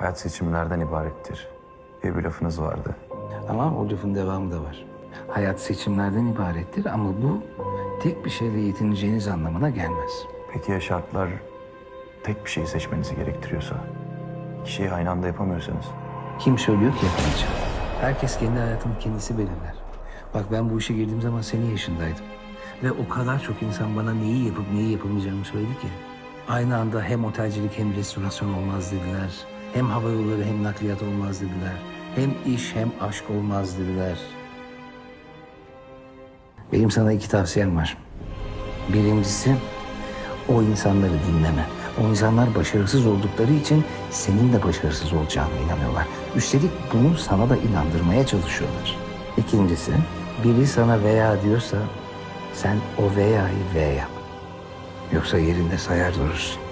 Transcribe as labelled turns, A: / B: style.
A: Hayat seçimlerden ibarettir diye bir lafınız vardı.
B: Ama o lafın devamı da var. Hayat seçimlerden ibarettir ama bu tek bir şeyle yetineceğiniz anlamına gelmez.
A: Peki ya şartlar tek bir şeyi seçmenizi gerektiriyorsa? İki şeyi aynı anda yapamıyorsanız?
B: Kim söylüyor ki yapamayacağım? Herkes kendi hayatını kendisi belirler. Bak ben bu işe girdiğim zaman senin yaşındaydım. Ve o kadar çok insan bana neyi yapıp neyi yapamayacağımı söyledi ki. Aynı anda hem otelcilik hem restorasyon olmaz dediler. Hem hava yolları hem nakliyat olmaz dediler. Hem iş hem aşk olmaz dediler. Benim sana iki tavsiyem var. Birincisi o insanları dinleme. O insanlar başarısız oldukları için senin de başarısız olacağına inanıyorlar. Üstelik bunu sana da inandırmaya çalışıyorlar. İkincisi, biri sana veya diyorsa sen o veya'yı ve yap. Yoksa yerinde sayar durursun.